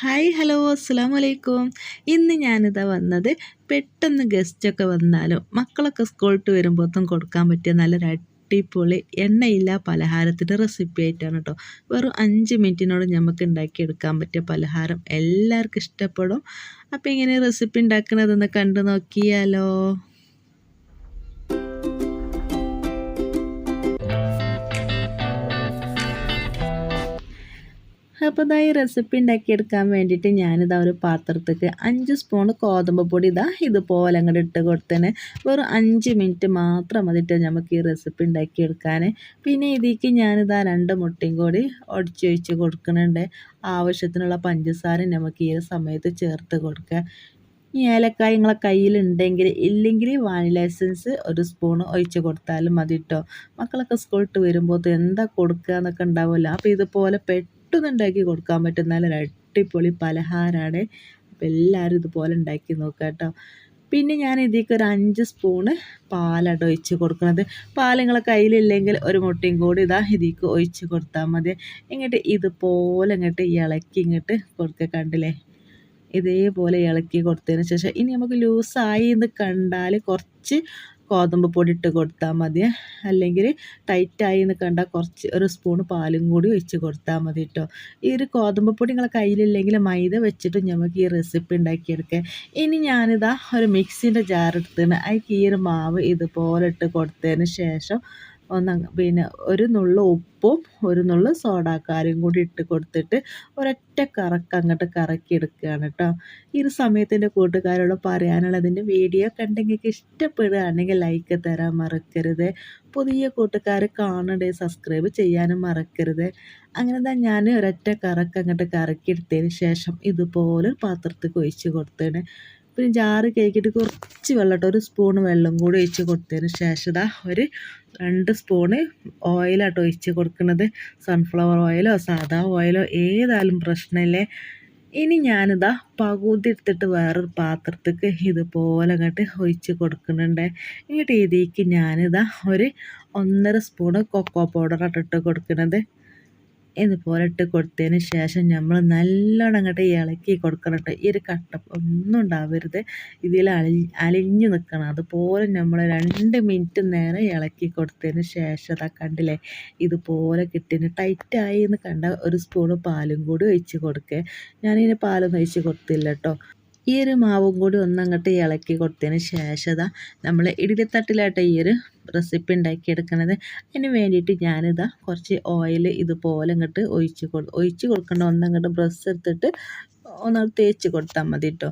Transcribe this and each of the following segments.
Hi hello അസ്സാം വലൈക്കും ഇന്ന് ഞാനിതാ വന്നത് പെട്ടെന്ന് ഗസ്റ്റൊക്കെ വന്നാലും മക്കളൊക്കെ സ്കൂളിട്ട് വരുമ്പോഴത്തും കൊടുക്കാൻ പറ്റിയ നല്ലൊരു അടിപൊളി എണ്ണയില്ല പലഹാരത്തിന്റെ റെസിപ്പി ആയിട്ടാണ് കേട്ടോ. വെറും അഞ്ച് മിനിറ്റിനോട് നമുക്ക് ഉണ്ടാക്കിയെടുക്കാൻ പറ്റിയ പലഹാരം എല്ലാവർക്കും ഇഷ്ടപ്പെടും. അപ്പോൾ ഇങ്ങനെ റെസിപ്പി ഉണ്ടാക്കുന്നതെന്ന് കണ്ടു നോക്കിയാലോ. അപ്പോൾ ഇതാ ഈ റെസിപ്പി ഉണ്ടാക്കിയെടുക്കാൻ വേണ്ടിയിട്ട് ഞാനിതാ ഒരു പാത്രത്തേക്ക് അഞ്ച് സ്പൂൺ ഗോതമ്പ് പൊടി ഇതാ ഇതുപോലെ അങ്ങോട്ട് ഇട്ട് കൊടുത്തേന്. വെറും അഞ്ച് മിനിറ്റ് മാത്രം മതിട്ട് നമുക്ക് ഈ റെസിപ്പി ഉണ്ടാക്കിയെടുക്കാൻ പിന്നെ ഇതിലേക്ക് ഞാനിതാ രണ്ട് മുട്ടയും കൂടി ഒടിച്ചൊഴിച്ച് കൊടുക്കുന്നുണ്ട് ആവശ്യത്തിനുള്ള പഞ്ചസാര നമുക്ക് ഈ സമയത്ത് ചേർത്ത് കൊടുക്കുക ഈ ഏലക്കായ നിങ്ങളെ കയ്യിലുണ്ടെങ്കിൽ ഇല്ലെങ്കിൽ വാനില എസൻസ് ഒരു സ്പൂൺ ഒഴിച്ച് കൊടുത്താലും മതി കേട്ടോ മക്കളൊക്കെ സ്കൂളിട്ട് വരുമ്പോൾ എന്താ കൊടുക്കുക എന്നൊക്കെ ഉണ്ടാവുമല്ലോ അപ്പോൾ ഇതുപോലെ പെട്ടെന്ന് പെട്ടെന്ന് ഉണ്ടാക്കി കൊടുക്കാൻ പറ്റുന്ന നല്ലൊരു അടിപൊളി പലഹാരമാണ് അപ്പോൾ എല്ലാവരും ഇതുപോലെ ഉണ്ടാക്കി നോക്കുക കേട്ടോ. പിന്നെ ഞാൻ ഇതിലേക്ക് ഒരു അഞ്ച് സ്പൂണ് പാലാണ് ഒഴിച്ച് കൊടുക്കുന്നത് പാൽ നിങ്ങളെ കയ്യിലില്ലെങ്കിൽ ഒരു മുട്ടയും കൂടി ഇതാ ഇതിലേക്ക് ഒഴിച്ച് കൊടുത്താൽ മതി. ഇങ്ങോട്ട് ഇതുപോലെ ഇങ്ങോട്ട് ഇളക്കി ഇങ്ങോട്ട് കൊടുക്കുക കണ്ടില്ലേ? ഇതേപോലെ ഇളക്കി കൊടുത്തതിന് ശേഷം ഇനി നമുക്ക് ലൂസായി എന്ന് കണ്ടാൽ കുറച്ച് ഗോതമ്പ് പൊടി ഇട്ട് കൊടുത്താൽ മതി. അല്ലെങ്കിൽ ടൈറ്റായി കണ്ടാൽ കുറച്ച് ഒരു സ്പൂൺ പാലും കൂടി ഒഴിച്ച് കൊടുത്താൽ മതി കേട്ടോ ഈ ഒരു ഗോതമ്പ് പൊടി നിങ്ങളെ കയ്യിലില്ലെങ്കിൽ മൈദ വെച്ചിട്ട് നമുക്ക് ഈ റെസിപ്പി ഉണ്ടാക്കിയെടുക്കാം ഇനി ഞാനിതാ ഒരു മിക്സിന്റെ ജാർ എടുത്തിന് അതിൽ ഈ ഒരു മാവ് ഇതുപോലെ ഇട്ട് കൊടുത്തതിന് ശേഷം ഒന്ന് പിന്നെ ഒരു നുള്ളു ഉപ്പും ഒരു നുള്ളു സോഡാക്കാരും കൂടി ഇട്ട് കൊടുത്തിട്ട് ഒരൊറ്റ കറക്ക് അങ്ങോട്ട് കറക്കി എടുക്കുകയാണ് കേട്ടോ ഈ ഒരു സമയത്തിന്റെ കൂട്ടുകാരോട് പറയാനുള്ളതിന്റെ വീഡിയോ കണ്ടെങ്കിൽ ഇഷ്ടപ്പെടുകയാണെങ്കിൽ ലൈക്ക് തരാൻ മറക്കരുത്. പുതിയ കൂട്ടുകാർ കാണണ്ടേ സബ്സ്ക്രൈബ് ചെയ്യാനും മറക്കരുത്. അങ്ങനെ തന്നെ ഞാൻ ഒരൊറ്റ കറക്ക് അങ്ങോട്ട് കറക്കി എടുത്തതിന് ശേഷം ഇതുപോലെ പാത്രത്തിൽ ഒഴിച്ച് കൊടുത്തേണ് പിന്നെ ജാറ് കേക്കിട്ട് കുറച്ച് വെള്ളം ഒരു സ്പൂൺ വെള്ളം കൂടി ഒഴിച്ച് കൊടുത്തതിന് ശേഷം ഒരു രണ്ട് സ്പൂണ് ഓയിലാട്ടോ ഒഴിച്ച് കൊടുക്കുന്നത് സൺഫ്ലവർ ഓയിലോ സാദാ ഓയിലോ ഏതായാലും പ്രശ്നമില്ലേ? ഇനി ഞാനിതാ പകുതി എടുത്തിട്ട് വേറൊരു പാത്രത്തേക്ക് ഇതുപോലെ അങ്ങോട്ട് ഒഴിച്ച് കൊടുക്കുന്നുണ്ട് ഇങ്ങോട്ട് രീതിക്ക് ഞാനിതാ ഒരു ഒന്നര സ്പൂണ് കൊക്കോ പൗഡർ ഇട്ടിട്ട് കൊടുക്കുന്നത് ഇതുപോലെ ഇട്ട് കൊടുത്തതിന് ശേഷം നമ്മൾ നല്ലോണം അങ്ങോട്ട് ഇളക്കി കൊടുക്കണം കേട്ടോ ഈ ഒരു കട്ട ഒന്നും ഉണ്ടാവരുത്. ഇതിൽ അലി അലിഞ്ഞു നിൽക്കണം അതുപോലെ നമ്മൾ രണ്ട് മിനിറ്റ് നേരം ഇളക്കി കൊടുത്തതിന് ശേഷം അതാ കണ്ടില്ലേ? ഇതുപോലെ കിട്ടിന്. ടൈറ്റായി എന്ന് കണ്ട ഒരു സ്പൂണ് പാലും കൂടി ഒഴിച്ച് കൊടുക്കുക ഞാനിതിന് പാലൊന്നും ഒഴിച്ച് കൊടുത്തില്ല കേട്ടോ ഈ ഒരു മാവും കൂടി ഒന്നങ്ങോട്ട് ഇളക്കി കൊടുത്തതിന് ശേഷം നമ്മൾ ഇഡലിത്തട്ടിലായിട്ട് ഈ ഒരു റെസിപ്പി ഉണ്ടാക്കിയെടുക്കുന്നത് അതിന് വേണ്ടിയിട്ട് ഞാനിതാ കുറച്ച് ഓയിൽ ഇതുപോലെ ഇങ്ങോട്ട് ഒഴിച്ച് കൊടു ഒഴിച്ച് കൊടുക്കേണ്ട ഒന്നങ്ങോട്ട് ബ്രഷ് എടുത്തിട്ട് ഒന്ന് തേച്ച് കൊടുത്താൽ മതി കേട്ടോ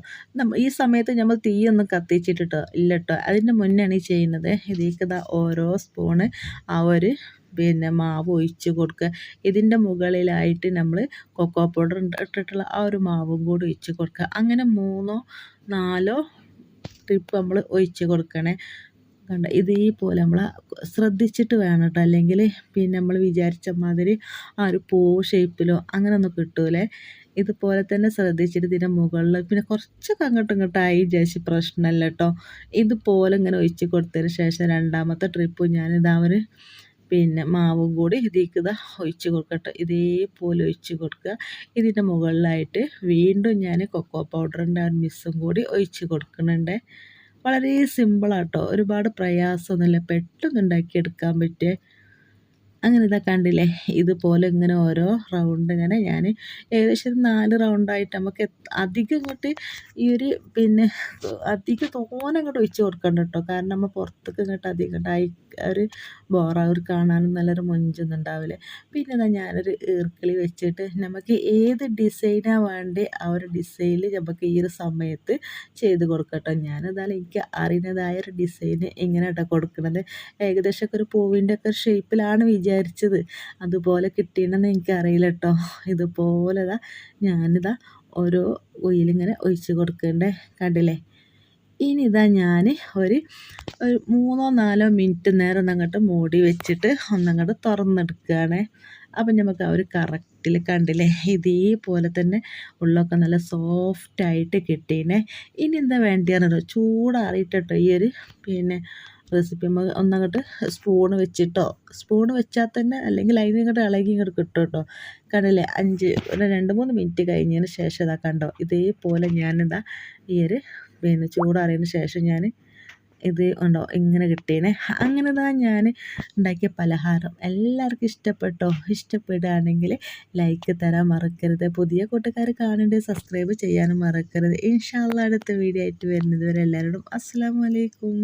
ഈ സമയത്ത് നമ്മൾ തീയൊന്നും കത്തിച്ചിട്ടിട്ടോ ഇല്ല കേട്ടോ അതിന്റെ മുന്നാണ് ഈ ചെയ്യുന്നത്. ഇതിലേക്ക് ഓരോ സ്പൂണ് ആ ഒരു പിന്നെ മാവ് ഒഴിച്ച് കൊടുക്കുക. ഇതിന്റെ മുകളിലായിട്ട് നമ്മൾ കൊക്കോ പൗഡർ ഇട്ടിട്ടുള്ള ആ ഒരു മാവും കൂടി ഒഴിച്ച് കൊടുക്കുക. അങ്ങനെ മൂന്നോ നാലോ ട്രിപ്പ് നമ്മൾ ഒഴിച്ച് കൊടുക്കണേ. കണ്ട? ഇതേപോലെ നമ്മൾ ശ്രദ്ധിച്ചിട്ട് വേണം കേട്ടോ. അല്ലെങ്കിൽ പിന്നെ നമ്മൾ വിചാരിച്ച മാതിരി ആ ഒരു പൂ ഷേപ്പിലോ അങ്ങനെയൊന്നും കിട്ടൂലേ. ഇതുപോലെ തന്നെ ശ്രദ്ധിച്ചിട്ട് ഇതിന്റെ മുകളിൽ പിന്നെ കുറച്ചൊക്കെ അങ്ങോട്ടും ഇങ്ങോട്ടും ആയി വിചാരിച്ച് പ്രശ്നമല്ല കേട്ടോ. ഇതുപോലെ ഇങ്ങനെ ഒഴിച്ച് കൊടുത്തതിന് ശേഷം രണ്ടാമത്തെ ട്രിപ്പ് ഞാനിതാ ഒരു പിന്നെ മാവും കൂടി ഇതിലേക്ക് ഇതാ ഒഴിച്ച് കൊടുക്കട്ടെ. ഇതേപോലെ ഒഴിച്ച് കൊടുക്കുക. ഇതിന്റെ മുകളിലായിട്ട് വീണ്ടും ഞാൻ കൊക്കോ പൗഡറിന്റെ ആ മിസ്സും കൂടി ഒഴിച്ച് കൊടുക്കുന്നുണ്ട്. വളരെ സിമ്പിളാട്ടോ ഒരുപാട് പ്രയാസമൊന്നുമില്ല. പെട്ടെന്ന് ഉണ്ടാക്കിയെടുക്കാൻ പറ്റിയ അങ്ങനെ ഇതാ കണ്ടില്ലേ? ഇതുപോലെ ഇങ്ങനെ ഓരോ റൗണ്ട് ഇങ്ങനെ ഞാൻ ഏകദേശം നാല് റൗണ്ടായിട്ട് നമുക്ക് അധികം ഇങ്ങോട്ട് ഈ ഒരു പിന്നെ അധികം തോനെ അങ്ങോട്ട് ഒഴിച്ച് കൊടുക്കണ്ട കേട്ടോ. കാരണം നമ്മൾ പുറത്തേക്ക് ഇങ്ങോട്ട് അധികം ഇങ്ങോട്ടായി ഒരു ബോറാവർ കാണാനും നല്ലൊരു മൊഞ്ചൊന്നും ഉണ്ടാവില്ലേ. പിന്നെ ഇതാ ഞാനൊരു ഈർക്കിളി വെച്ചിട്ട് നമുക്ക് ഏത് ഡിസൈനാണ് വേണ്ടേ ആ ഒരു ഡിസൈനിൽ നമുക്ക് ഈ ഒരു സമയത്ത് ചെയ്ത് കൊടുക്കട്ടോ ഞാനതാണ് എനിക്ക് അറിയുന്നതായ ഒരു ഡിസൈന് എങ്ങനെയാട്ടോ കൊടുക്കുന്നത്. ഏകദേശമൊക്കെ ഒരു പൂവിന്റെ ഒക്കെ ഷേപ്പിലാണ് വിചാരിച്ചത് അതുപോലെ കിട്ടിയിട്ടുണ്ടെന്ന് എനിക്കറിയില്ല കേട്ടോ ഇതുപോലെ ഞാനിതാ ഓരോ ഓയിലിങ്ങനെ ഒഴിച്ച് കൊടുക്കണ്ടേ കണ്ടില്ലേ? ഇനി ഇതാ ഞാൻ ഒരു മൂന്നോ നാലോ മിനിറ്റ് നേരം ഒന്നങ്ങോട്ട് മൂടി വെച്ചിട്ട് ഒന്നങ്ങോട്ട് തുറന്നെടുക്കുകയാണ് അപ്പം നമുക്ക് ആ ഒരു കറക്റ്റിൽ കണ്ടില്ലേ ഇതേപോലെ തന്നെ ഉള്ളൊക്കെ നല്ല സോഫ്റ്റായിട്ട് കിട്ടീനെ. ഇനി എന്താ വേണ്ടിയാണെന്നോ ചൂടാറിയിട്ടോ ഈ ഒരു പിന്നെ റെസിപ്പി ഒന്നങ്ങോട്ട് സ്പൂണ് വെച്ചിട്ടോ. സ്പൂണ് വെച്ചാൽ തന്നെ അല്ലെങ്കിൽ അതിന് ഇങ്ങോട്ട് ഇളകി ഇങ്ങോട്ട് കിട്ടും കേട്ടോ കണ്ടില്ലേ അഞ്ച് ഒരു രണ്ട് മൂന്ന് മിനിറ്റ് കഴിഞ്ഞതിന് ശേഷം ഇതാ കണ്ടോ ഇതേപോലെ ഞാനിതാ ഈ ഒരു പിന്നെ ചൂടാറിയതിന് ശേഷം ഞാൻ ഇത് ഉണ്ടോ? ഇങ്ങനെ കിട്ടിയേ അങ്ങനെ താ ഞാൻ ഉണ്ടാക്കിയ പലഹാരം. എല്ലാവർക്കും ഇഷ്ടപ്പെട്ടോ? ഇഷ്ടപ്പെടുകയാണെങ്കിൽ ലൈക്ക് തരാൻ മറക്കരുത്. പുതിയ കൂട്ടുകാർ കാണേണ്ടത് സബ്സ്ക്രൈബ് ചെയ്യാനും മറക്കരുത്. ഇൻഷാല്ല അടുത്ത വീഡിയോ ആയിട്ട് വരുന്നത് വരെ എല്ലാവരോടും അസ്സാം വലൈക്കും